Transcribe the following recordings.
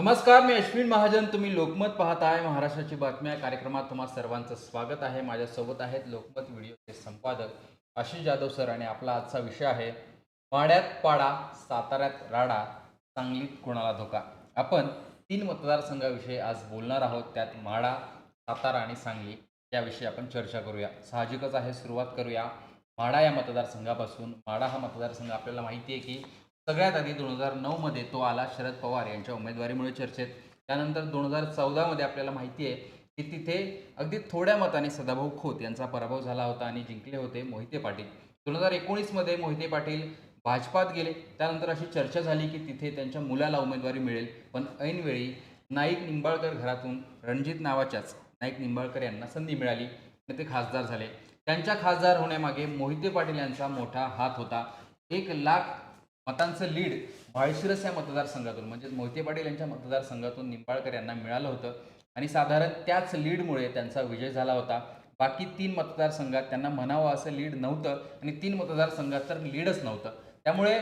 नमस्कार मी अश्विन महाजन. तुम्ही लोकमत पाहत आहे. महाराष्ट्राची बातम्या कार्यक्रमात तुम्हा सर्वांचं स्वागत आहे. माझ्यासोबत आहेत लोकमत व्हिडिओचे संपादक आशिष जाधव सर आणि आपला आजचा विषय आहे पाड्यात पाडा साताऱ्यात राडा सांगलीत कोणाला धोका? आपण तीन मतदारसंघाविषयी आज बोलणार आहोत. त्यात माडा सातारा आणि सांगली याविषयी आपण चर्चा करूया. साहजिकच आहे सुरुवात करूया. माडा या मतदारसंघापासून. माडा हा मतदारसंघ आपल्याला माहिती आहे की सगळ्यात आधी दोन हजार नऊमध्ये तो आला शरद पवार यांच्या उमेदवारीमुळे चर्चेत. त्यानंतर दोन हजार चौदामध्ये आपल्याला माहिती आहे की तिथे अगदी थोड्या मताने सदाभाऊ खोत यांचा पराभव झाला होता आणि जिंकले होते मोहिते पाटील. दोन हजार एकोणीसमध्ये मोहिते पाटील भाजपात गेले. त्यानंतर अशी चर्चा झाली की तिथे त्यांच्या मुलाला उमेदवारी मिळेल. पण ऐनवेळी नाईक निंबाळकर घरातून रणजित नावाच्याच नाईक निंबाळकर यांना संधी मिळाली. आणि ते खासदार झाले. त्यांच्या खासदार होण्यामागे मोहिते पाटील यांचा मोठा हात होता. एक लाख मतांचं लीड भाळशिरस या मतदारसंघातून म्हणजेच मोहिते पाटील यांच्या मतदारसंघातून निंबाळकर यांना मिळालं होतं. आणि साधारण त्याच लीडमुळे त्यांचा विजय झाला होता. बाकी तीन मतदारसंघात त्यांना म्हणावं असं लीड नव्हतं आणि तीन मतदारसंघात तर लीडच नव्हतं. त्यामुळे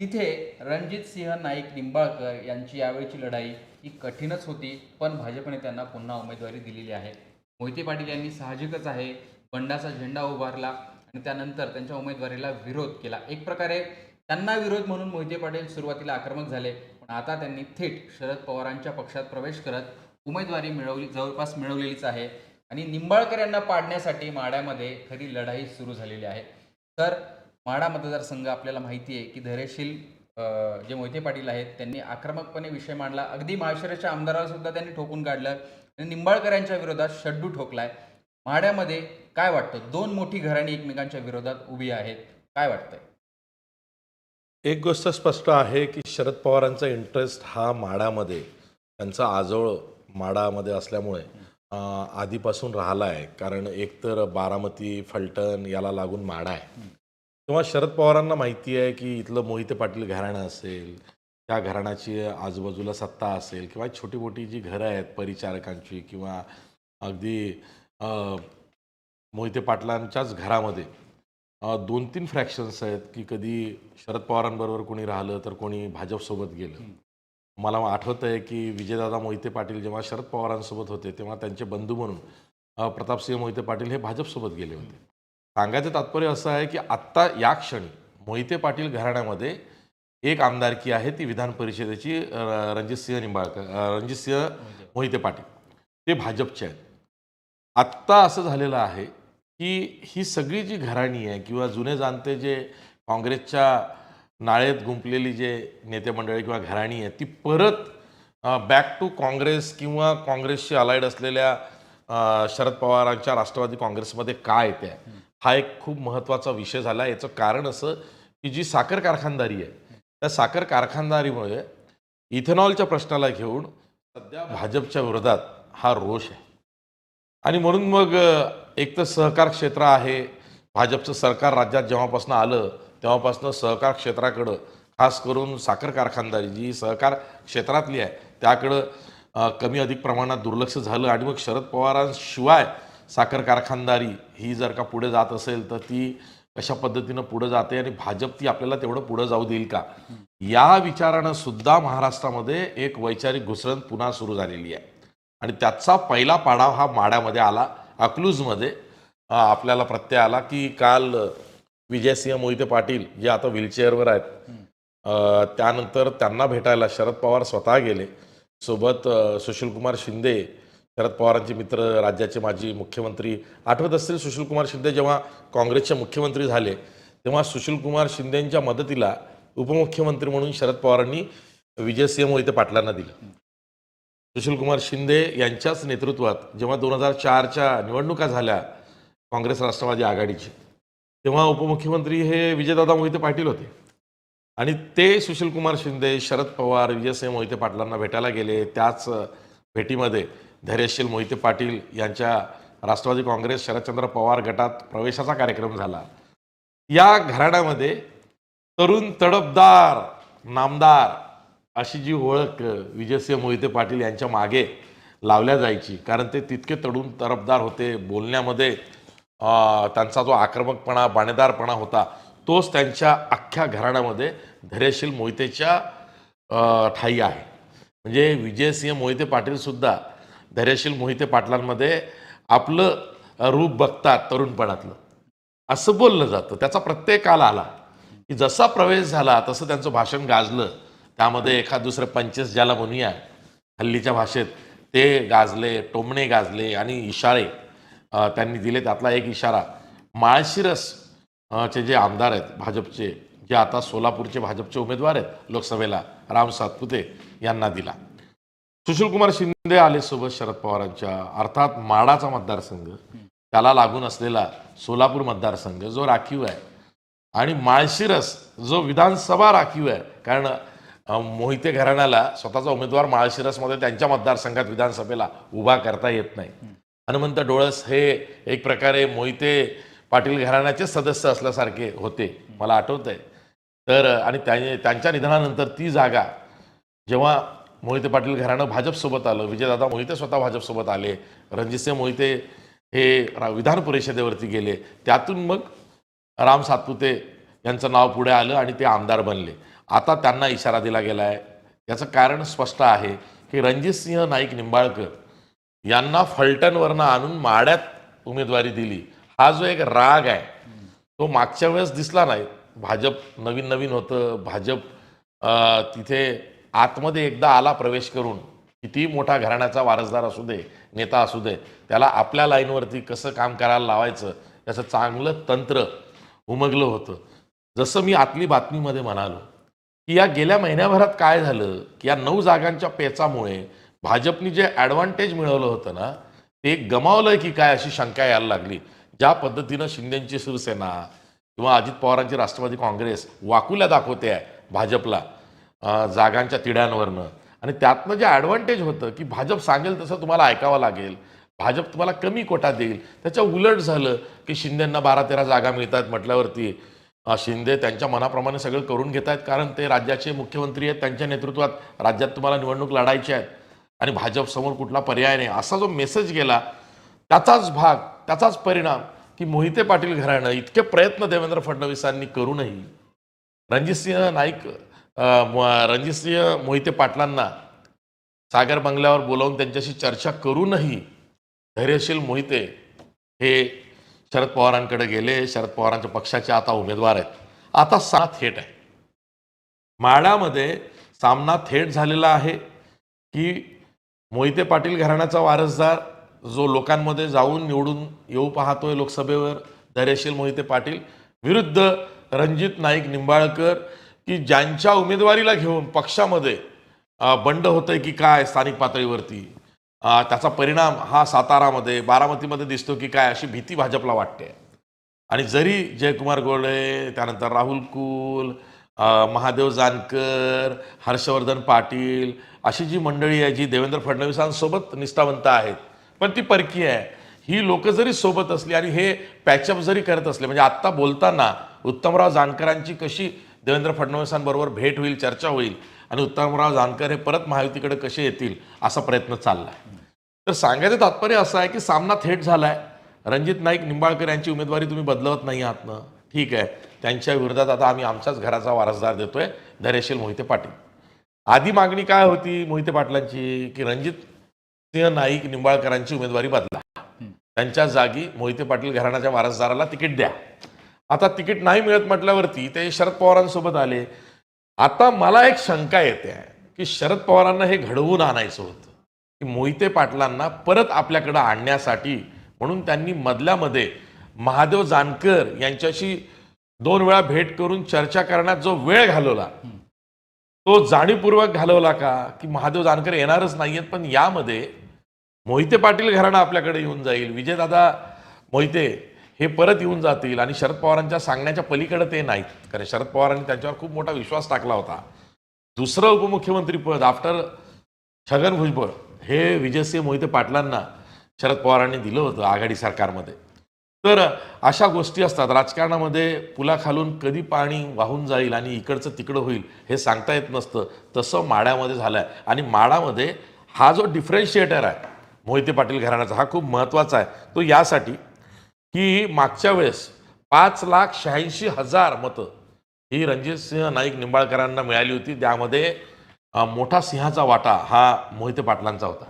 तिथे रणजित सिंह नाईक निंबाळकर यांची यावेळीची लढाई ही कठीणच होती पण भाजपने त्यांना पुन्हा उमेदवारी दिलेली आहे. मोहिते पाटील यांनी साहजिकच आहे बंडाचा झेंडा उभारला आणि त्यानंतर त्यांच्या उमेदवारीला विरोध केला. एक प्रकारे त्यांना विरोध म्हणून मोहिते पाटील सुरुवातीला आक्रमक झाले पण आता त्यांनी थेट शरद पवारांच्या पक्षात प्रवेश करत उमेदवारी मिळवली जवळपास मिळवलेलीच आहे. आणि निंबाळकर यांना पाडण्यासाठी माड्यामध्ये खरी लढाई सुरू झालेली आहे. तर माडा मतदारसंघ आपल्याला माहिती आहे की धैर्यशील जे मोहिते पाटील आहेत त्यांनी आक्रमकपणे विषय मांडला. अगदी माळशिरसच्या आमदाराला सुद्धा त्यांनी ठोकून काढलं. आणि निंबाळकर यांच्या विरोधात शड्डू ठोकलाय. माड्यामध्ये काय वाटतं? दोन मोठी घराणी एकमेकांच्या विरोधात उभी आहेत. काय वाटतंय? एक गोष्ट स्पष्ट आहे की शरद पवारांचा इंटरेस्ट हा माडामध्ये त्यांचा आजोळ माडामध्ये असल्यामुळे आधीपासून राहिला आहे कारण एकतर बारामती फलटण याला लागून माडा आहे. तेव्हा शरद पवारांना माहिती आहे की इथलं मोहिते पाटील घराणं असेल त्या घराण्याची आजूबाजूला सत्ता असेल किंवा छोटी मोठी जी घरं आहेत परिचारकांची किंवा अगदी मोहिते पाटलांच्याच घरामध्ये दोन तीन फ्रॅक्शन्स आहेत की कधी शरद पवारांबरोबर कोणी राहिलं तर कोणी भाजपसोबत गेलं. मला आठवत आहे की विजयदादा मोहिते पाटील जेव्हा शरद पवारांसोबत होते तेव्हा त्यांचे बंधू म्हणून प्रतापसिंह मोहिते पाटील हे भाजपसोबत गेले होते. सांगायचं तात्पर्य असं आहे की आत्ता या क्षणी मोहिते पाटील घराण्यामध्ये एक आमदारकी आहे ती विधान परिषदेची रणजितसिंह निंबाळकर रणजितसिंह मोहिते पाटील. ते भाजपचे आहेत. आत्ता असं झालेलं आहे की ही सगळी जी घराणी आहे किंवा जुने जाणते जे काँग्रेसच्या नाळेत गुंपलेली जे नेते मंडळी किंवा घराणी आहे ती परत बॅक टू काँग्रेस किंवा काँग्रेसशी अलाइड असलेल्या शरद पवारांच्या राष्ट्रवादी काँग्रेसमध्ये काय येते हा एक खूप महत्त्वाचा विषय झाला आहे. याचं कारण असं की जी साखर कारखानदारी आहे त्या साखर कारखानदारीमुळे इथेनॉलच्या प्रश्नाला घेऊन सध्या भाजपच्या विरोधात हा रोष आहे आणि म्हणून मग एक तर सहकार क्षेत्र आहे. भाजपचं सरकार राज्यात जेव्हापासून आलं तेव्हापासून सहकार क्षेत्राकडं खास करून साखर कारखानदारी जी सहकार क्षेत्रातली आहे त्याकडं कमी अधिक प्रमाणात दुर्लक्ष झालं आणि मग शरद पवारांशिवाय साखर कारखानदारी ही जर का पुढे जात असेल तर ती कशा पद्धतीनं पुढं जाते आणि भाजप ती आपल्याला तेवढं पुढं जाऊ देईल का? या विचारानं सुद्धा महाराष्ट्रामध्ये एक वैचारिक घुसरण पुन्हा सुरू झालेली आहे. आणि त्याचा पहिला पाडाव हा माड्यामध्ये आला. अकलूजमध्ये आपल्याला प्रत्यय आला की काल विजयसिंह मोहिते पाटील जे आता व्हीलचेअरवर आहेत त्यानंतर त्यांना भेटायला शरद पवार स्वतः गेले. सोबत सुशीलकुमार शिंदे शरद पवारांचे मित्र राज्याचे माजी मुख्यमंत्री आठवत असतील सुशीलकुमार शिंदे जेव्हा काँग्रेसचे मुख्यमंत्री झाले तेव्हा सुशीलकुमार शिंदेंच्या मदतीला उपमुख्यमंत्री म्हणून शरद पवारांनी विजयसिंह मोहिते पाटलांना दिलं. सुशीलकुमार शिंदे यांच्याच नेतृत्वात जेव्हा दोन हजार चारच्या निवडणुका झाल्या काँग्रेस राष्ट्रवादी आघाडीची तेव्हा उपमुख्यमंत्री हे विजयदादा मोहिते पाटील होते. आणि ते सुशीलकुमार शिंदे शरद पवार विजयसिंह मोहिते पाटलांना भेटायला गेले. त्याच भेटीमध्ये धैर्यशील मोहिते पाटील यांच्या राष्ट्रवादी काँग्रेस शरदचंद्र पवार गटात प्रवेशाचा कार्यक्रम झाला. या घराण्यामध्ये तरुण तडपदार नामदार अशी जी ओळख विजयसिंह मोहिते पाटील यांच्या मागे लावल्या जायची कारण ते तितके तडून तरफदार होते बोलण्यामध्ये त्यांचा जो आक्रमकपणा बाणेदारपणा होता तोच त्यांच्या अख्ख्या घराण्यामध्ये धैर्यशील मोहितेच्या ठाई आहे. म्हणजे विजयसिंह मोहिते पाटीलसुद्धा धैर्यशील मोहिते पाटलांमध्ये आपलं रूप बघतात तरुणपणातलं. असं बोललं जातं. त्याचा प्रत्येक काल आला की जसा प्रवेश झाला तसं त्यांचं भाषण गाजलं. त्यामध्ये एखाद दुसरं पंचेस ज्याला म्हणूया हल्लीच्या भाषेत ते गाजले टोमणे गाजले आणि इशारे त्यांनी दिले. त्यातला एक इशारा माळशिरस चे जे आमदार आहेत भाजपचे जे आता सोलापूरचे भाजपचे उमेदवार आहेत लोकसभेला राम सातपुते यांना दिला. सुशीलकुमार शिंदे आले सोबत शरद पवारांच्या अर्थात माडाचा मतदारसंघ. त्याला लागून असलेला सोलापूर मतदारसंघ जो राखीव आहे. आणि माळशिरस जो विधानसभा राखीव आहे. कारण मोहिते घराण्याला स्वतःचा उमेदवार माळशिरसमध्ये त्यांच्या मतदारसंघात विधानसभेला उभा करता येत नाही. हनुमंत डोळस हे एक प्रकारे मोहिते पाटील घराण्याचे सदस्य असल्यासारखे होते मला आठवत आहे तर आणि त्यांच्या निधनानंतर ती जागा जेव्हा मोहिते पाटील घराणं भाजपसोबत आलं विजयदादा मोहिते स्वतः भाजपसोबत आले रणजितसिंह मोहिते हे रा- विधान परिषदेवरती गेले त्यातून मग राम सातपुते यांचं नाव पुढे आलं आणि ते आमदार बनले. आता त्यांना इशारा दिला गेला आहे याचं कारण स्पष्ट आहे की रणजितसिंह नाईक निंबाळकर यांना फलटणवरनं आणून माड्यात उमेदवारी दिली. हा जो एक राग आहे तो मागच्या वेळेस दिसला नाही. भाजप नवीन नवीन होतं. भाजप तिथे आतमध्ये एकदा आला प्रवेश करून कितीही मोठा घराण्याचा वारसदार असू दे नेता असू दे त्याला आपल्या लाईनवरती कसं काम करायला लावायचं याचं चांगलं तंत्र उमगलं होतं. जसं मी आतली बातमीमध्ये म्हणालो की या गेल्या महिन्याभरात काय झालं? की या नऊ जागांच्या पेचामुळे भाजपनी जे ॲडव्हान्टेज मिळवलं होतं ना ते गमावलं की काय अशी शंका यायला लागली. ज्या पद्धतीनं शिंदेची शिवसेना किंवा अजित पवारांची राष्ट्रवादी काँग्रेस वाकुल्या दाखवते आहे भाजपला जागांच्या तिढ्यांवरनं. आणि त्यातनं जे ॲडव्हान्टेज होतं की भाजप सांगेल तसं तुम्हाला ऐकावं लागेल. भाजप तुम्हाला कमी कोटा देईल. त्याच्या उलट झालं की शिंदेंना बारा तेरा जागा मिळतात म्हटल्यावरती शिंदे त्यांच्या मनाप्रमाणे सगळं करून घेत आहेत कारण ते राज्याचे मुख्यमंत्री आहेत त्यांच्या नेतृत्वात राज्यात तुम्हाला निवडणूक लढायची आहेत आणि भाजपसमोर कुठला पर्याय नाही. असा जो मेसेज गेला त्याचाच भाग त्याचाच परिणाम की मोहिते पाटील घराणं इतके प्रयत्न देवेंद्र फडणवीसांनी करूनही रणजितसिंह नाईक रणजितसिंह मोहिते पाटलांना सागर बंगल्यावर बोलावून त्यांच्याशी चर्चा करूनही धैर्यशील मोहिते हे शरद पवारांकडे गेले शरद पवारांच्या पक्षाचे आता उमेदवार आहेत. आता सा थेट आहे माढ्यामध्ये सामना थेट झालेला आहे की मोहिते पाटील घराण्याचा वारसदार जो लोकांमध्ये जाऊन निवडून येऊ पाहतोय लोकसभेवर धैर्यशील मोहिते पाटील विरुद्ध रणजित नाईक निंबाळकर की ज्यांच्या उमेदवारीला घेऊन पक्षामध्ये बंड होतंय की काय स्थानिक पातळीवरती? त्याचा परिणाम हा सातारामध्ये बारामतीमध्ये दिसतो की काय अशी भीती भाजपला वाटते. आणि जरी जयकुमार गोळे त्यानंतर राहुल कुल महादेव जानकर हर्षवर्धन पाटील अशी जी मंडळी आहे जी देवेंद्र फडणवीसांसोबत निष्ठावंत आहेत पण ती परकीय आहे. ही लोक जरी सोबत असली आणि हे पॅचअप जरी करत असले म्हणजे आत्ता बोलताना उत्तमराव जानकरांची कशी देवेंद्र फडणवीसांबरोबर भेट होईल चर्चा होईल आणि उत्तमराव जानकर हे परत महायुतीकडे कसे येतील असा प्रयत्न चालला आहे तर सांगायचं तात्पर्य असं आहे की सामना थेट झाला आहे रणजित नाईक निंबाळकर यांची उमेदवारी तुम्ही बदलवत नाही आहात ना. ठीक आहे. त्यांच्या विरोधात आता आम्ही आमच्याच घराचा वारसदार देतोय धैर्यशील मोहिते पाटील. आधी मागणी काय होती मोहिते पाटलांची? की रणजित सिंह नाईक निंबाळकरांची उमेदवारी बदला. त्यांच्या जागी मोहिते पाटील घराण्याच्या वारसदाराला तिकीट द्या. आता तिकीट नाही मिळत म्हटल्यावरती ते शरद पवारांसोबत आले. आता मला एक शंका येते की शरद पवारांना हे घडवून आणायचं होतं. की मोहिते पाटलांना परत आपल्याकडं आणण्यासाठी म्हणून त्यांनी मधल्यामध्ये महादेव जानकर यांच्याशी दोन वेळा भेट करून चर्चा करण्यात जो वेळ घालवला तो जाणीवपूर्वक घालवला का? की महादेव जानकर येणारच नाहीयेत पण यामध्ये मोहिते पाटील घराणं आपल्याकडे येऊन जाईल विजयदादा मोहिते हे परत येऊन जातील आणि शरद पवारांच्या सांगण्याच्या पलीकडे ते नाहीत. कारण शरद पवारांनी त्यांच्यावर खूप मोठा विश्वास टाकला होता. दुसरं उपमुख्यमंत्री पद आफ्टर छगन भुजबळ. हे विजयसिंह मोहिते पाटलांना शरद पवारांनी दिलं होतं आघाडी सरकारमध्ये. तर अशा गोष्टी असतात. राजकारणामध्ये पुलाखालून कधी पाणी वाहून जाईल आणि इकडचं तिकडं होईल हे सांगता येत नसतं. तसं माड्यामध्ये झालं आहे आणि माडामध्ये हा जो डिफरन्शिएटर आहे मोहिते पाटील घराण्याचा हा खूप महत्त्वाचा आहे. तो यासाठी की मागच्या वेळेस पाच लाख शहाऐंशी हजार मतं ही रणजितसिंह नाईक निंबाळकरांना मिळाली होती. त्यामध्ये मोठा सिंहाचा वाटा हा मोहिते पाटलांचा होता.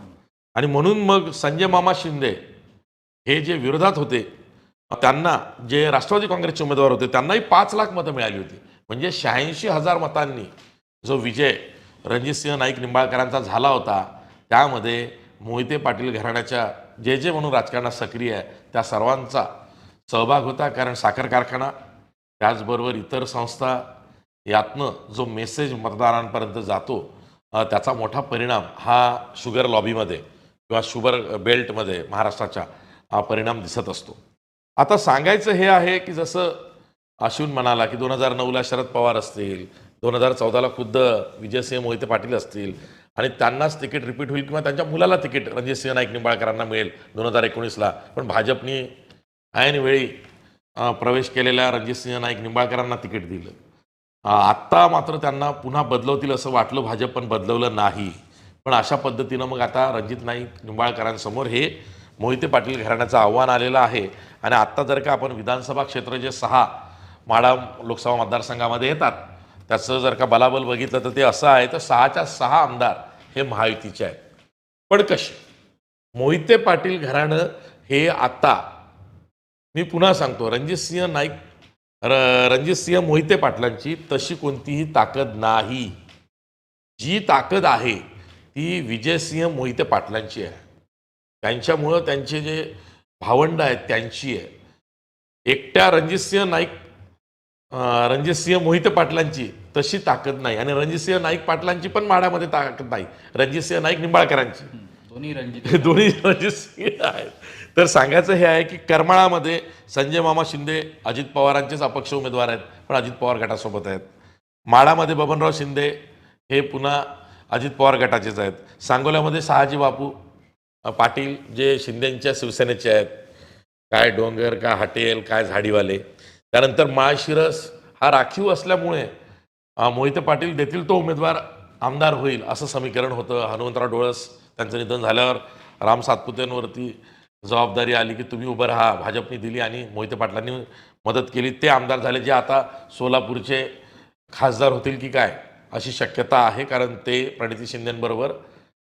आणि म्हणून मग संजय मामा शिंदे हे जे विरोधात होते त्यांना जे राष्ट्रवादी काँग्रेसचे उमेदवार होते त्यांनाही पाच लाख मतं मिळाली होती. म्हणजे शहाऐंशी हजार मतांनी जो विजय रणजितसिंह नाईक निंबाळकरांचा झाला होता त्यामध्ये मोहिते पाटील घराण्याच्या जे जे म्हणून राजकारणात सक्रिय आहे त्या सर्वांचा सहभाग होता. कारण साखर कारखाना त्याचबरोबर इतर संस्था यातनं जो मेसेज मतदारांपर्यंत जातो त्याचा मोठा परिणाम हा शुगर लॉबीमध्ये किंवा शुगर बेल्टमध्ये महाराष्ट्राच्या हा परिणाम दिसत असतो. आता सांगायचं हे आहे की जसं अश्विन म्हणाला की दोन हजार नऊला शरद पवार असतील दोन हजार चौदाला खुद्द विजयसिंह मोहिते पाटील असतील आणि त्यांनाच तिकीट रिपीट होईल किंवा त्यांच्या मुलाला तिकीट रणजितसिंह नाईक निंबाळकरांना मिळेल दोन हजार एकोणीसला. पण भाजपनी ऐनवेळी प्रवेश केलेल्या रणजितसिंह नाईक निंबाळकरांना तिकीट दिलं. आत्ता मात्र त्यांना पुन्हा बदलवतील असं वाटलं. भाजप पण बदलवलं नाही. पण अशा पद्धतीनं मग आता रणजित नाईक निंबाळकरांसमोर हे मोहिते पाटील घराण्याचं आव्हान आलेलं आहे. आणि आत्ता जर का आपण विधानसभा क्षेत्र जे सहा माडा लोकसभा मतदारसंघामध्ये येतात त्याचं जर का बलाबल बघितलं तर ते असं आहे तर सहाच्या सहा आमदार हे महायुतीचे आहेत. पण कसे मोहिते पाटील घराणं हे आत्ता मी पुन्हा सांगतो. रणजित सिंह नाईक र रणजितसिंह मोहिते पाटलांची तशी कोणतीही ताकद नाही. जी ताकद आहे ती विजयसिंह मोहिते पाटलांची आहे. त्यांच्यामुळं त्यांचे जे भावंड आहेत त्यांची आहे. एकट्या रणजितसिंह नाईक रणजितसिंह मोहिते पाटलांची तशी ताकद नाही. आणि रणजितसिंह नाईक पाटलांची पण माड्यामध्ये ताकद नाही. रणजितसिंह नाईक निंबाळकरांची. दोन्ही रणजित दोन्ही रणजितसिंह आहेत. तर सांगायचं हे आहे की करमाळामध्ये संजय मामा शिंदे अजित पवारांचेच अपक्ष उमेदवार आहेत पण अजित पवार गटासोबत आहेत. माडामध्ये बबनराव शिंदे हे पुन्हा अजित पवार गटाचेच आहेत. सांगोल्यामध्ये शहाजी बापू पाटील जे शिंदेंच्या शिवसेनेचे आहेत. काय डोंगर काय हटेल काय झाडीवाले. त्यानंतर माळशिरस हा राखीव असल्यामुळे मोहिते पाटील देतील तो उमेदवार आमदार होईल असं समीकरण होतं. हनुमंतराव डोळस त्यांचं निधन झाल्यावर राम सातपुतेंवरती जबाबदारी आली की तुम्ही उभं राहा भाजपने दिली आणि मोहिते पाटलांनी मदत केली. ते आमदार झाले जे आता सोलापूरचे खासदार होतील की काय अशी शक्यता आहे कारण ते प्रणिती शिंदेंबरोबर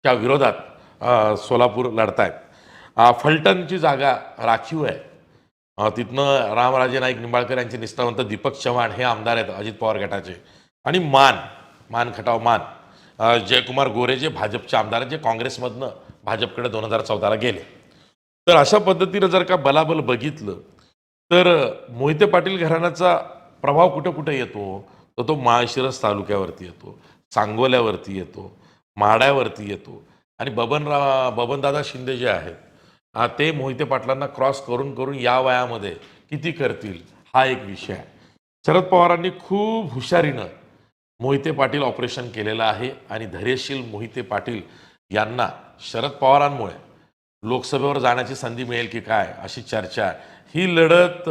त्या विरोधात सोलापूर लढतायत. आहेत फलटणची जागा राखीव आहे. तिथनं रामराजे नाईक निंबाळकर यांचे निष्ठावंत दीपक चव्हाण हे आमदार आहेत अजित पवार गटाचे. आणि मान मान खटाव मान. जयकुमार गोरे जे भाजपचे आमदार आहेत जे काँग्रेसमधनं भाजपकडे दोन हजार चौदाला गेले. तर अशा पद्धतीनं जर का बलाबल बघितलं तर मोहिते पाटील घराण्याचा प्रभाव कुठं कुठं येतो? तर तो माळशिरस तालुक्यावरती येतो सांगोल्यावरती येतो माड्यावरती येतो आणि बबनराव बबनदादा शिंदे जे आहेत ते मोहिते पाटलांना क्रॉस करून करून या वयामध्ये किती करतील हा एक विषय आहे. शरद पवारांनी खूप हुशारीनं मोहिते पाटील ऑपरेशन केलेलं आहे आणि धैर्यशील मोहिते पाटील यांना शरद पवारांमुळे लोकसभेवर जाण्याची संधी मिळेल की काय अशी चर्चा आहे. ही लढत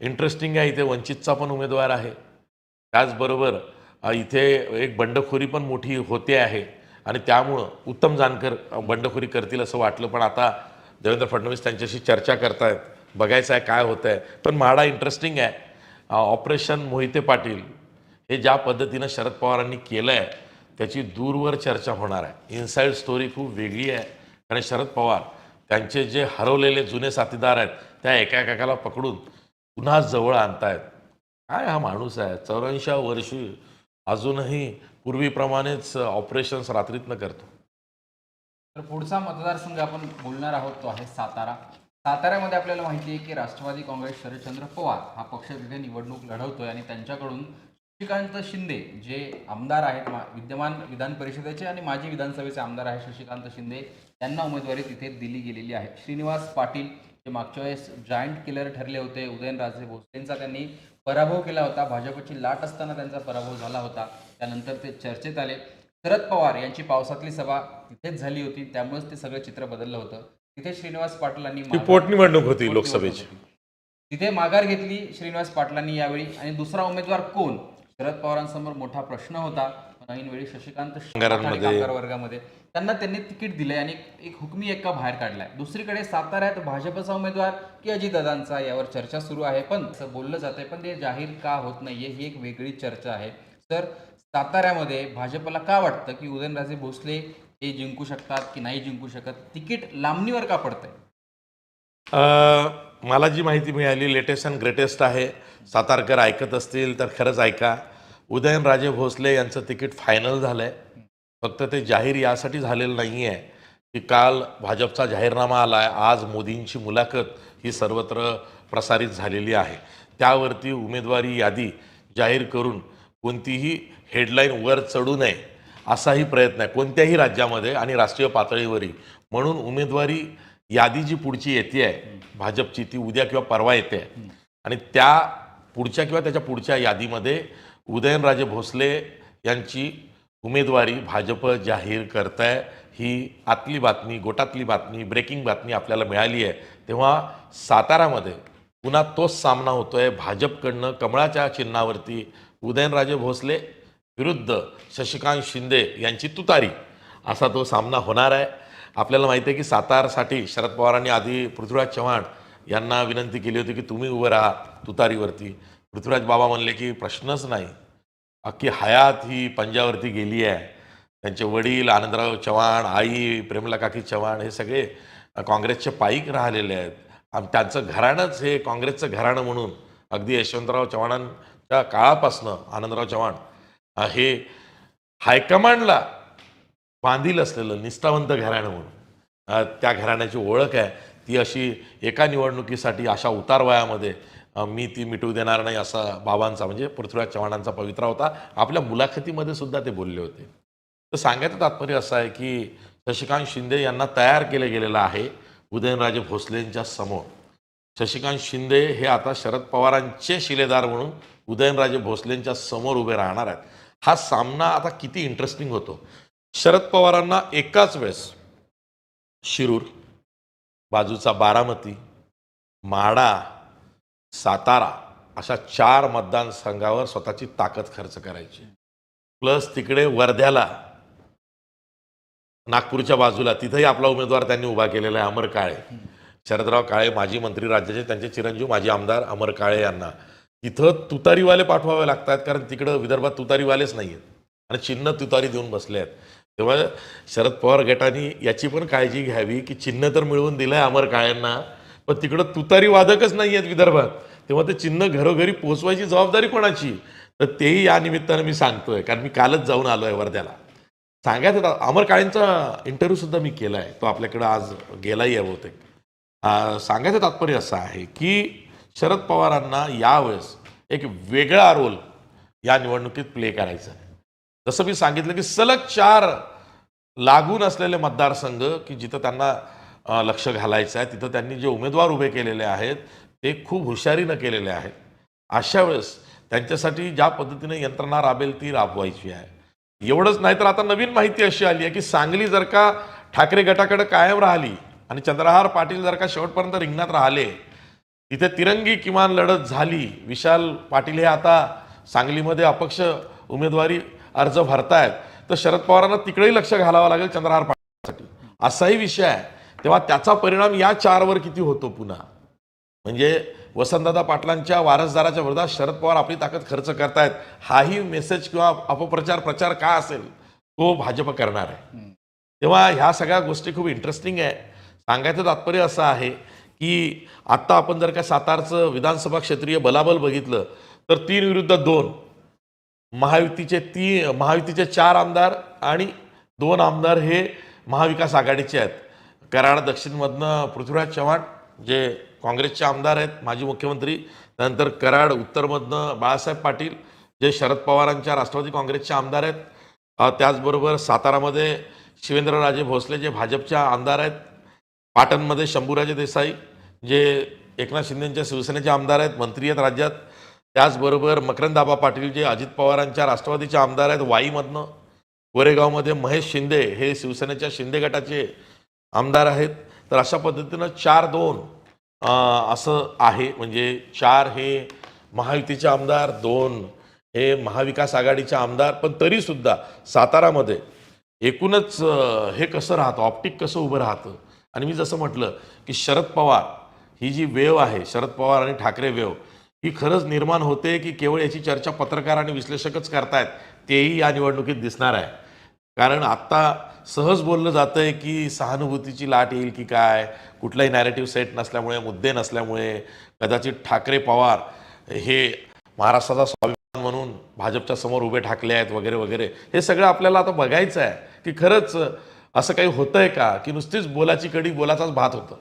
इंटरेस्टिंग आहे. इथे वंचितचा पण उमेदवार आहे. त्याचबरोबर इथे एक बंडखोरी पण मोठी होते आहे. आणि त्यामुळं उत्तम जानकर बंडखोरी करतील असं वाटलं. पण आता देवेंद्र फडणवीस त्यांच्याशी चर्चा करतायत. बघायचं आहे काय होतं आहे पण म्हाडा इंटरेस्टिंग आहे. ऑपरेशन मोहिते पाटील हे ज्या पद्धतीनं शरद पवारांनी केलं आहे त्याची दूरवर चर्चा होणार आहे. इनसाईड स्टोरी खूप वेगळी आहे. कारण शरद पवार त्यांचे जे हरवलेले जुने साथीदार आहेत त्या एका एकाला पकडून पुन्हा जवळ आणतायत. काय हा माणूस आहे? चौऱ्याऐंशी वर्षी अजूनही पूर्वीप्रमाणेच ऑपरेशन्स रात्रीतनं करतो. तर पुढचा मतदारसंघ आपण बोलणार आहोत तो आहे सातारा. साताऱ्यामध्ये आपल्याला माहिती आहे की राष्ट्रवादी काँग्रेस शरदचंद्र पवार हा पक्ष तिथे निवडणूक लढवतोय आणि त्यांच्याकडून शशिकांत शिंदे जे आमदार आहेत विद्यमान विधान परिषदेचे आणि माजी विधानसभेचे आमदार आहेत शशिकांत शिंदे यांना उमेदवारी तिथे दिली गेलेली आहे. श्रीनिवास पाटील जे मागच्या वेळेस जॉईंट किलर ठरले होते उदयनराजे भोसलेंचा त्यांनी पराभव केला होता. भाजपची लाट असताना त्यांचा पराभव झाला होता. त्यानंतर ते चर्चेत आले. शरद पवार यांची पावसातली सभा तिथेच झाली होती. त्यामुळेच ते सगळं चित्र बदललं होतं. तिथे श्रीनिवास पाटलांनी पोटनिवडणूक होती लोकसभेची. तिथे माघार घेतली श्रीनिवास पाटलांनी यावेळी. आणि दुसरा उमेदवार कोण? शरद पवारांसमोर मोठा प्रश्न होता. ऐन वेळी शशिकांत कामगार वर्गामध्ये. त्यांना त्यांनी तिकीट दिलंय आणि एक हुकमी एक्का बाहेर काढलाय. दुसरीकडे साताऱ्यात भाजपचा उमेदवार की अजितदादांचा यावर चर्चा सुरू आहे. पण असं बोललं जातंय पण ते जाहीर का होत नाहीये ही एक वेगळी चर्चा आहे. तर साताऱ्यामध्ये भाजपला का वाटतं की उदयनराजे भोसले हे जिंकू शकतात की नाही जिंकू शकत? तिकीट लांबणीवर का पडतंय? अ, मला जी माहिती मिळाली लेटेस्ट अँड ग्रेटेस्ट आहे. सातारकर ऐकत असतील तर खरंच ऐका. उदयनराजे भोसले यांचं तिकीट फायनल झालं आहे फक्त ते जाहीर यासाठी झालेलं नाही आहे की काल भाजपचा जाहीरनामा आला आहे आज मोदींची मुलाखत ही सर्वत्र प्रसारित झालेली आहे. त्यावरती उमेदवारी यादी जाहीर करून कोणतीही हेडलाईन वर चढू नये असाही प्रयत्न आहे कोणत्याही राज्यामध्ये आणि राष्ट्रीय पातळीवरही. म्हणून उमेदवारी यादी जी पुढची येते आहे भाजपची ती उद्या किंवा परवा येते. आहे आणि त्या पुढच्या किंवा त्याच्या पुढच्या यादीमध्ये उदयनराजे भोसले यांची उमेदवारी भाजप जाहीर करत आहे ही आतली बातमी गोटातली बातमी ब्रेकिंग बातमी आपल्याला मिळाली आहे. तेव्हा सातारामध्ये पुन्हा तोच सामना होतोय. भाजपकडनं कमळाच्या चिन्हावरती उदयनराजे भोसले विरुद्ध शशिकांत शिंदे यांची तुतारी. असा तो सामना होणार आहे. आपल्याला माहिती आहे की सातारसाठी शरद पवारांनी आधी पृथ्वीराज चव्हाण यांना विनंती केली होती की तुम्ही उभं राहा तुतारीवरती. पृथ्वीराज बाबा म्हणले की प्रश्नच नाही. अख्खी हयात ही पंजावरती गेली आहे. त्यांचे वडील आनंदराव चव्हाण आई प्रेमला काकी चव्हाण हे सगळे काँग्रेसचे पायीक राहिलेले आहेत. आणि त्यांचं घराणंच हे काँग्रेसचं घराणं म्हणून अगदी यशवंतराव चव्हाणांच्या काळापासनं आनंदराव चव्हाण हे हायकमांडला बांधील असलेलं निष्ठावंत घराणं म्हणून. त्या घराण्याची ओळख आहे. ती अशी एका निवडणुकीसाठी अशा उतार वयामध्ये मी ती मिटवू देणार नाही असा बाबांचा म्हणजे पृथ्वीराज चव्हाणांचा पवित्रा होता. आपल्या मुलाखतीमध्ये सुद्धा ते बोलले होते. तर सांगायचं तात्पर्य असं आहे की शशिकांत शिंदे यांना तयार केलं गेलेलं आहे उदयनराजे भोसलेंच्या समोर. शशिकांत शिंदे हे आता शरद पवारांचे शिलेदार म्हणून उदयनराजे भोसलेंच्या समोर उभे राहणार आहेत. हा सामना आता किती इंटरेस्टिंग होतो. शरद पवारांना एकाच वेळेस शिरूर बाजूचा बारामती माडा सातारा अशा चार मतदारसंघावर स्वतःची ताकद खर्च करायची. प्लस तिकडे वर्ध्याला नागपूरच्या बाजूला तिथंही आपला उमेदवार त्यांनी उभा केलेला आहे अमर काळे. शरदराव काळे माजी मंत्री राज्याचे त्यांचे चिरंजीव माजी आमदार अमर काळे यांना. तिथं तुतारीवाले पाठवावे लागतात कारण तिकडं विदर्भात तुतारीवालेच नाही आहेत आणि चिन्ह तुतारी देऊन बसले आहेत तेव्हा शरद पवार गटाने याची पण काळजी घ्यावी की चिन्ह तर मिळवून दिलं आहे अमर काळ्यांना पण तिकडं तुतारी वादकच नाही आहेत विदर्भात. तेव्हा ते चिन्ह घरोघरी पोहोचवायची जबाबदारी कोणाची? तर तेही या निमित्तानं मी सांगतोय कारण मी कालच जाऊन आलो आहे वर्ध्याला. सांगायचं होतं, अमर काळेंचा इंटरव्ह्यू सुद्धा मी केला आहे तो आपल्याकडं आज गेलाही आहे बहुतेक. सांगायचं तात्पर्य असं आहे की शरद पवारांना यावेळेस एक वेगळा रोल या निवडणुकीत प्ले करायचा आहे. जसं मी सांगितलं की सलग चार लागून असलेले मतदारसंघ की जिथं त्यांना लक्ष घालायचं आहे तिथं त्यांनी जे उमेदवार उभे केलेले आहेत ते खूप हुशारीनं केलेले आहेत. अशा वेळेस त्यांच्यासाठी ज्या पद्धतीने यंत्रणा राबेल ती राबवायची आहे. एवढंच नाही तर आता नवीन माहिती अशी आली आहे की सांगली जर का ठाकरे गटाकडे कायम राहिली आणि चंद्रहार पाटील जर का शेवटपर्यंत रिंगणात राहिले तिथे तिरंगी किमान लढत झाली विशाल पाटील हे आता सांगलीमध्ये अपक्ष उमेदवारी अर्ज भरतायत तर शरद पवारांना तिकडेही लक्ष घालावं लागेल चंद्रहार पाटीलसाठी. असाही विषय आहे. तेव्हा त्याचा परिणाम या चारवर किती होतो पुन्हा? म्हणजे वसंतदादा पाटलांच्या वारसदाराच्या विरोधात शरद पवार आपली ताकद खर्च करतायत. हाही मेसेज किंवा अपप्रचार प्रचार का असेल? तो भाजप करणार आहे. तेव्हा ह्या सगळ्या गोष्टी खूप इंटरेस्टिंग आहे. सांगायचं तात्पर्य असं आहे की आत्ता आपण जर का सातारचं विधानसभा क्षेत्रीय बलाबल बघितलं तर तीन विरुद्ध दोन. महायुतीचे ती महायुतीचे चार आमदार आणि दोन आमदार हे महाविकास आघाडीचे आहेत. कराड दक्षिणमधनं पृथ्वीराज चव्हाण जे काँग्रेसचे आमदार आहेत माजी मुख्यमंत्री त्यानंतर कराड उत्तरमधनं बाळासाहेब पाटील जे शरद पवारांच्या राष्ट्रवादी काँग्रेसचे आमदार आहेत. त्याचबरोबर सातारामध्ये शिवेंद्रराजे भोसले जे भाजपच्या आमदार आहेत. पाटणमध्ये शंभूराजे देसाई जे एकनाथ शिंदेंच्या शिवसेनेचे आमदार आहेत. मंत्री आहेत राज्यात. त्याचबरोबर मकरंदाबा पाटील जे अजित पवारांच्या राष्ट्रवादीचे आमदार आहेत वाईमधनं कोरेगावमध्ये महेश शिंदे हे शिवसेनेच्या शिंदे गटाचे आमदार आहेत. तर अशा पद्धतीनं चार दोन असं आहे. म्हणजे चार हे महायुतीचे आमदार दोन हे महाविकास आघाडीचे आमदार. पण तरीसुद्धा सातारामध्ये एकूणच हे कसं राहतं ऑप्टिक कसं उभं राहतं? आणि मी जसं म्हटलं की शरद पवार ही जी वेव आहे शरद पवार आणि ठाकरे वेव ही खरंच निर्माण होते की केवळ याची चर्चा पत्रकार आणि विश्लेषकच करतायत तेही या निवडणुकीत दिसणार आहे. कारण आत्ता सहज बोललं जातं आहे की सहानुभूतीची लाट येईल की काय कुठलाही नॅरेटिव्ह सेट नसल्यामुळे मुद्दे नसल्यामुळे कदाचित ठाकरे पवार हे महाराष्ट्राचा स्वाभिमान म्हणून भाजपच्या समोर उभे ठाकले आहेत वगैरे वगैरे हे सगळं आपल्याला आता बघायचं आहे की खरंच असं काही होतंय का? की नुसतीच बोलाची कडी बोलाचाच भात होतं.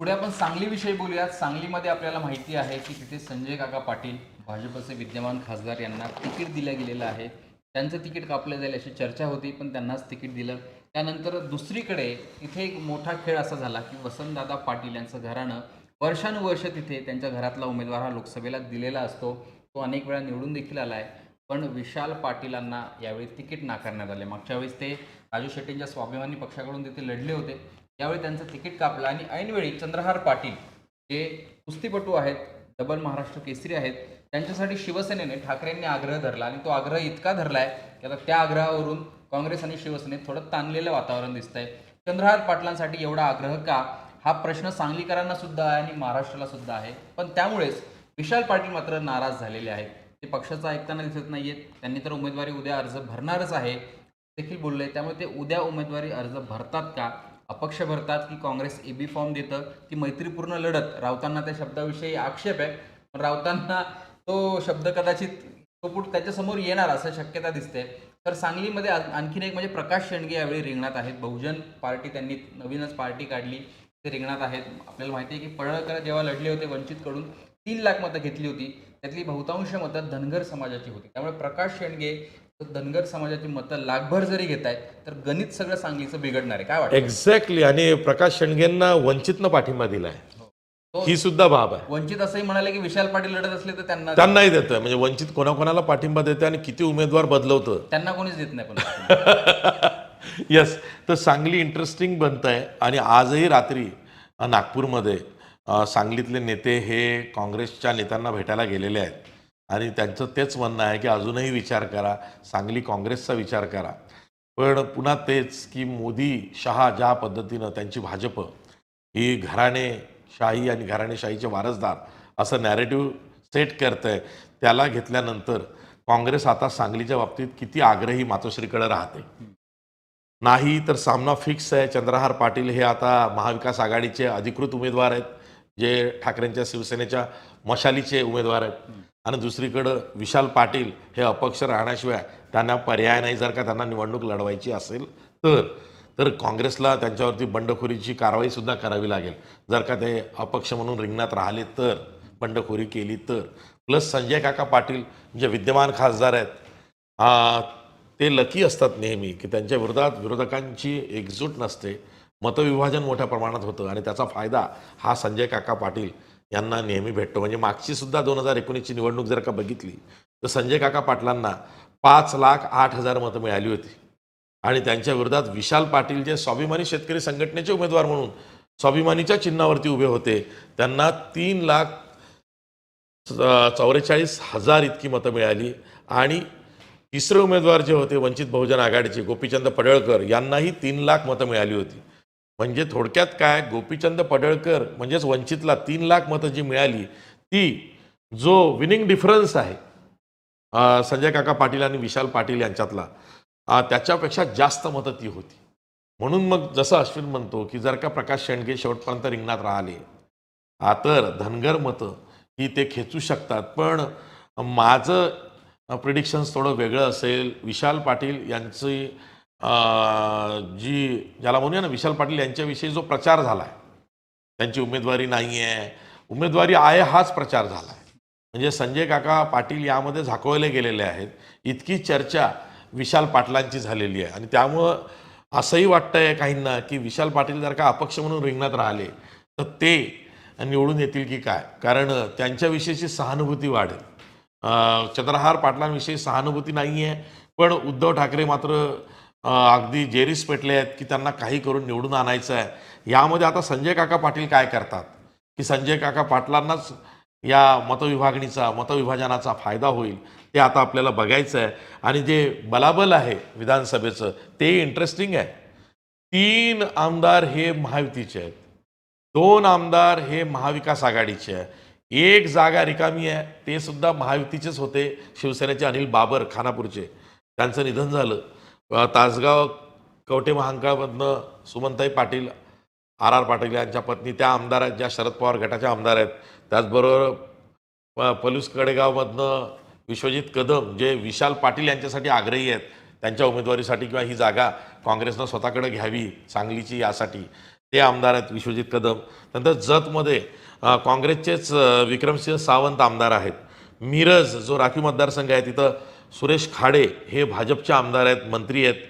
पुढे आपण सांगलीविषयी बोलूयात. सांगलीमध्ये आपल्याला माहिती आहे की तिथे संजय काका पाटील भाजपचे विद्यमान खासदार यांना तिकीट दिलं गेलेलं आहे. त्यांचं तिकीट कापलं जाईल अशी चर्चा होती पण त्यांनाच तिकीट दिलं. त्यानंतर दुसरीकडे इथे एक मोठा खेळ असा झाला की वसंतदादा पाटील यांचं घराणं वर्षानुवर्ष तिथे त्यांच्या घरातला उमेदवार हा लोकसभेला दिलेला असतो. तो अनेक वेळा निवडून देखील आला आहे पण विशाल पाटीलांना यावेळी तिकीट नाकारण्यात आले. मागच्या वेळेस ते राजू शेट्टींच्या स्वाभिमानी पक्षाकडून तिथे लढले होते. यावेळी त्यांचं तिकीट कापलं आणि ऐनवेळी चंद्रहार पाटील जे कुस्तीपटू आहेत डबल महाराष्ट्र केसरी आहेत त्यांच्यासाठी शिवसेनेने ठाकरेंनी आग्रह धरला आणि तो आग्रह इतका धरला आहे की आता त्या आग्रहावरून काँग्रेस आणि शिवसेनेत थोडं ताणलेलं वातावरण दिसतंय. चंद्रहार पाटलांसाठी एवढा आग्रह का? हा प्रश्न सांगलीकरांना सुद्धा आहे आणि महाराष्ट्राला सुद्धा आहे. पण त्यामुळेच विशाल पाटील मात्र नाराज झालेले आहेत. ते पक्षाचं ऐकताना दिसत नाहीयेत. त्यांनी तर उमेदवारी उद्या अर्ज भरणारच आहे. देखील बोलले त्यामुळे ते उद्या उमेदवारी अर्ज भरतात का? अपक्ष भरतात की काँग्रेस एबी फॉर्म देतं की मैत्रीपूर्ण लढत. राऊतांना त्या शब्दाविषयी आक्षेप आहे. पण राऊतांना तो शब्द कदाचित तो पुट त्याच्यासमोर येणार असं शक्यता दिसते. तर सांगलीमध्ये आणखीन एक म्हणजे प्रकाश शेंडगे यावेळी रिंगणात आहेत. बहुजन पार्टी त्यांनी नवीनच पार्टी काढली. ते रिंगणात आहेत. आपल्याला माहिती आहे की पळळकर जेव्हा लढले होते वंचितकडून तीन लाख मतं घेतली होती. त्यातली बहुतांश मतं धनगर समाजाची होती. त्यामुळे प्रकाश शेंडगे धनगर समाजाची मतं लाखभर जरी घेत आहेत तर गणित सगळं सांगलीचं बिघडणार आहे. काय वाटतं एक्झॅक्टली आणि प्रकाश शेंडगेंना वंचितनं पाठिंबा दिलाय. तो ही सुद्धा बाब आहे. वंचित असंही म्हणाले की विशाल पाटील लढत असले तर त्यांना त्यांनाही देतं. म्हणजे वंचित कोणाकोणाला पाठिंबा देते आणि किती उमेदवार बदलवतं. त्यांना कोणीच देत नाही पण येस तर सांगली इंटरेस्टिंग बनत आहे आणि आजही रात्री नागपूरमध्ये सांगलीतले नेते हे काँग्रेसच्या नेत्यांना भेटायला गेलेले आहेत. आणि त्यांचं तेच म्हणणं आहे की अजूनही विचार करा सांगली काँग्रेसचा विचार करा. पण पुन्हा तेच की मोदी शहा ज्या पद्धतीनं त्यांची भाजप ही घराणेशाही आणि घराणेशाहीचे वारसदार असं नॅरेटिव्ह सेट करतंय आहे त्याला घेतल्यानंतर काँग्रेस आता सांगलीच्या बाबतीत किती आग्रही मातोश्रीकडे राहते. नाही तर सामना फिक्स आहे चंद्रहार पाटील हे आता महाविकास आघाडीचे अधिकृत उमेदवार आहेत जे ठाकरेंच्या शिवसेनेच्या मशालीचे उमेदवार आहेत. आणि दुसरीकडं विशाल पाटील हे अपक्ष राहण्याशिवाय त्यांना पर्याय नाही. जर का त्यांना निवडणूक लढवायची असेल तर तर काँग्रेसला त्यांच्यावरती बंडखोरीची कारवाई सुद्धा करावी लागेल. जर का ते अपक्ष म्हणून रिंगणात राहिले तर बंडखोरी केली तर. प्लस संजय काका पाटील जे विद्यमान खासदार आहेत ते लकी असतात नेहमी की त्यांच्या विरोधात विरोधकांची एकजूट नसते. मतविभाजन मोठ्या प्रमाणात होतं आणि त्याचा फायदा हा संजय काका पाटील यांना नेहमी भेटतो. म्हणजे मागची सुद्धा दोन हजार एकोणीसची निवडणूक जर का बघितली तर संजय काका पाटलांना पाच लाख आठ हजार मतं मिळाली होती. आणि त्यांच्या विरोधात विशाल पाटील जे स्वाभिमानी शेतकरी संघटनेचे उमेदवार म्हणून स्वाभिमानीच्या चिन्हावरती उभे होते त्यांना तीन लाख चौवेचाळीस हजार इतकी मतं मिळाली. आणि तिसरे उमेदवार जे होते वंचित बहुजन आघाडीचे गोपीचंद पडळकर यांनाही तीन लाख मतं मिळाली होती. म्हणजे थोडक्यात काय गोपीचंद पडळकर म्हणजेच वंचितला तीन लाख मतं जी मिळाली ती जो विनिंग डिफरन्स आहे संजय काका पाटील आणि विशाल पाटील यांच्यातला त्याच्यापेक्षा जास्त मतं ती होती. म्हणून मग जसं अश्विन म्हणतो की जर का प्रकाश शेंडगे शेवटपर्यंत रिंगणात राहिले हा तर धनगर मतं ही ते खेचू शकतात. पण माझं प्रिडिक्शन्स थोडं वेगळं असेल. विशाल पाटील यांची जी ज्याला म्हणूया ना विशाल पाटील यांच्याविषयी जो प्रचार झाला आहे त्यांची उमेदवारी नाही आहे उमेदवारी आहे हाच प्रचार झाला आहे म्हणजे संजय काका पाटील यामध्ये झाकवले गेलेले आहेत. इतकी चर्चा विशाल पाटलांची झालेली आहे. आणि त्यामुळं असंही वाटतंय काहींना की विशाल पाटील जर का अपक्ष म्हणून रिंगणात राहिले तर ते निवडून येतील की काय? कारण त्यांच्याविषयीची सहानुभूती वाढेल. चंद्रहार पाटलांविषयी सहानुभूती नाही आहे पण उद्धव ठाकरे मात्र अगदी जेरीस पेटले आहेत की त्यांना काही करून निवडून आणायचं आहे. यामध्ये आता संजय काका पाटील काय करतात? की संजय काका पाटलांनाच या मतविभागणीचा मतविभाजनाचा फायदा होईल ते आता आपल्याला बघायचं आहे. आणि जे बलाबल आहे विधानसभेचं ते इंटरेस्टिंग आहे. तीन आमदार हे महायुतीचे आहेत. दोन आमदार हे महाविकास आघाडीचे आहे एक जागा रिकामी आहे ते सुद्धा महायुतीचेच होते. शिवसेनेचे अनिल बाबर खानापूरचे. त्यांचं निधन झालं. तासगाव कवठे महांकाळमधनं सुमनताई पाटील आर आर पाटील यांच्या पत्नी त्या आमदार आहेत ज्या शरद पवार गटाच्या आमदार आहेत. त्याचबरोबर प पलूस कडेगावमधनं विश्वजित कदम जे विशाल पाटील यांच्यासाठी आग्रही आहेत त्यांच्या उमेदवारीसाठी किंवा ही जागा काँग्रेसनं स्वतःकडे घ्यावी सांगलीची यासाठी. ते आमदार आहेत विश्वजित कदम. नंतर जतमध्ये काँग्रेसचेच विक्रमसिंह सावंत आमदार आहेत. मिरज जो राखीव मतदारसंघ आहे तिथं सुरेश खाडे हे भाजपचे आमदार आहेत मंत्री आहेत.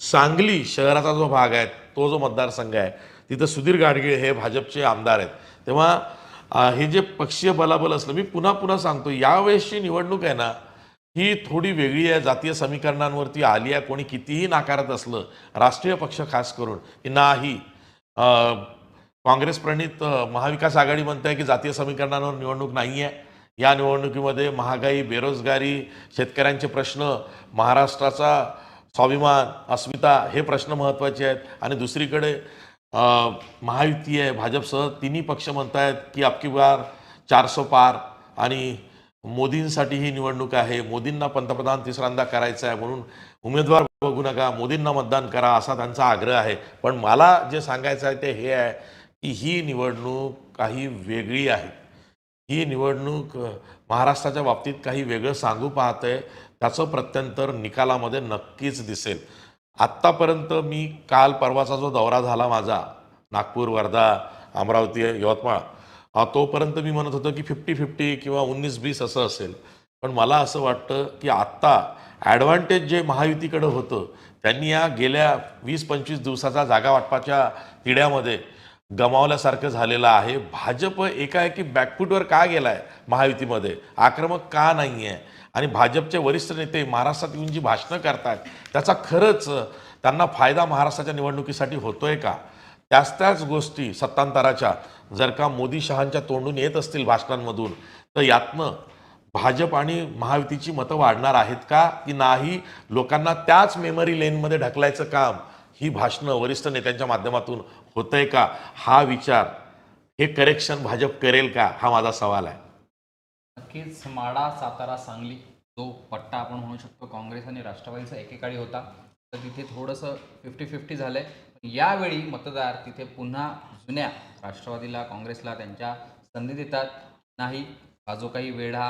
सांगली शहराचा जो भाग आहे तो जो मतदारसंघ आहे तिथं सुधीर गाडगीळ हे भाजपचे आमदार आहेत. तेव्हा हे जे पक्षीय बलाबल असलं मी पुन्हा पुन्हा सांगतो यावेळेसची निवडणूक आहे ना ही थोडी वेगळी आहे. जातीय समीकरणांवरती आली आहे. कोणी कितीही नाकारत असलं राष्ट्रीय पक्ष खास करून की नाही काँग्रेस प्रणित महाविकास आघाडी म्हणते की जातीय समीकरणांवर निवडणूक नाही आहे या निवडणुकीमध्ये महागाई बेरोजगारी शेतकऱ्यांचे प्रश्न महाराष्ट्राचा स्वाभिमान अस्मिता हे प्रश्न महत्त्वाचे आहेत. आणि दुसरीकडे महायुती आहे भाजपसह तिन्ही पक्ष म्हणतायत की अबकी बार चारसो पार आणि मोदींसाठी ही निवडणूक आहे. मोदींना पंतप्रधान तिसऱ्यांदा करायचं आहे म्हणून उमेदवार बघू नका. मोदींना मतदान करा असा त्यांचा आग्रह आहे. पण मला जे सांगायचं आहे ते हे आहे की ही निवडणूक काही वेगळी आहे. ही निवडणूक महाराष्ट्राच्या बाबतीत काही वेगळं सांगू पाहतंय. त्याचं प्रत्यंतर निकालामध्ये नक्कीच दिसेल. आत्तापर्यंत मी काल परवाचा जो दौरा झाला माझा नागपूर वर्धा अमरावती यवतमाळ तोपर्यंत मी म्हणत होतो की फिफ्टी फिफ्टी किंवा उन्नीस बीस असं असेल. पण मला असं वाटतं की आत्ता ॲडव्हान्टेज जे महायुतीकडं होतं त्यांनी या गेल्या वीस पंचवीस दिवसाचा जागा वाटपाच्या तिड्यामध्ये गमावल्यासारखं झालेलं आहे. भाजप एकाएकी बॅकफूटवर का गेला आहे महायुतीमध्ये? आक्रमक का नाही आहे आणि भाजपचे वरिष्ठ नेते महाराष्ट्रात येऊन जी भाषणं करतात त्याचा खरंच त्यांना फायदा महाराष्ट्राच्या निवडणुकीसाठी होतोय का? त्याच त्याच गोष्टी सत्तांतराच्या. जर का मोदी शहांच्या तोंडून येत असतील भाषणांमधून तर यातनं भाजप आणि महायुतीची मतं वाढणार आहेत का? की नाही? लोकांना त्याच मेमरी लेनमध्ये ढकलायचं काम? ही भाषणं वरिष्ठ नेत्यांच्या माध्यमातून होतंय का? हा विचार हे करेक्शन भाजप करेल का? हा माझा सवाल आहे. नक्कीच माडा सातारा सांगली जो पट्टा आपण म्हणू शकतो काँग्रेस आणि राष्ट्रवादीचा एकेकाळी होता तर तिथे थोडंसं फिफ्टी फिफ्टी झालं पण यावेळी मतदार तिथे पुन्हा जुन्या राष्ट्रवादीला काँग्रेसला त्यांच्या संधी देतात. नाही हा जो काही वेढा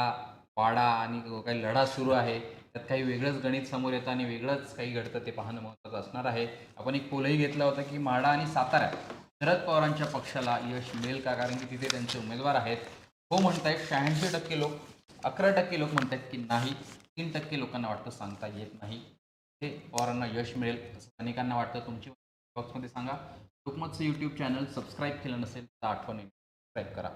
वाडा आणि जो काही लढा सुरू आहे त्यात काही वेगळंच गणित समोर येतं आणि वेगळंच काही घडतं ते पाहणं महत्त्वाचं असणार आहे. आपण एक पोलही घेतला होता की माडा आणि सातारा शरद पवारांच्या पक्षाला यश मिळेल का? कारण की तिथे त्यांचे उमेदवार आहेत. हो म्हणतायत शहाऐंशी टक्के लोक अकरा टक्के लोक म्हणतात की नाही. तीन टक्के लोकांना वाटतं सांगता येत नाही. ते पवारांना यश मिळेल असं अनेकांना वाटतं. तुमची बॉक्समध्ये सांगा. लोकमतचं यूट्यूब चॅनल सबस्क्राईब केलं नसेल तर आठवण सबस्क्राईब करा.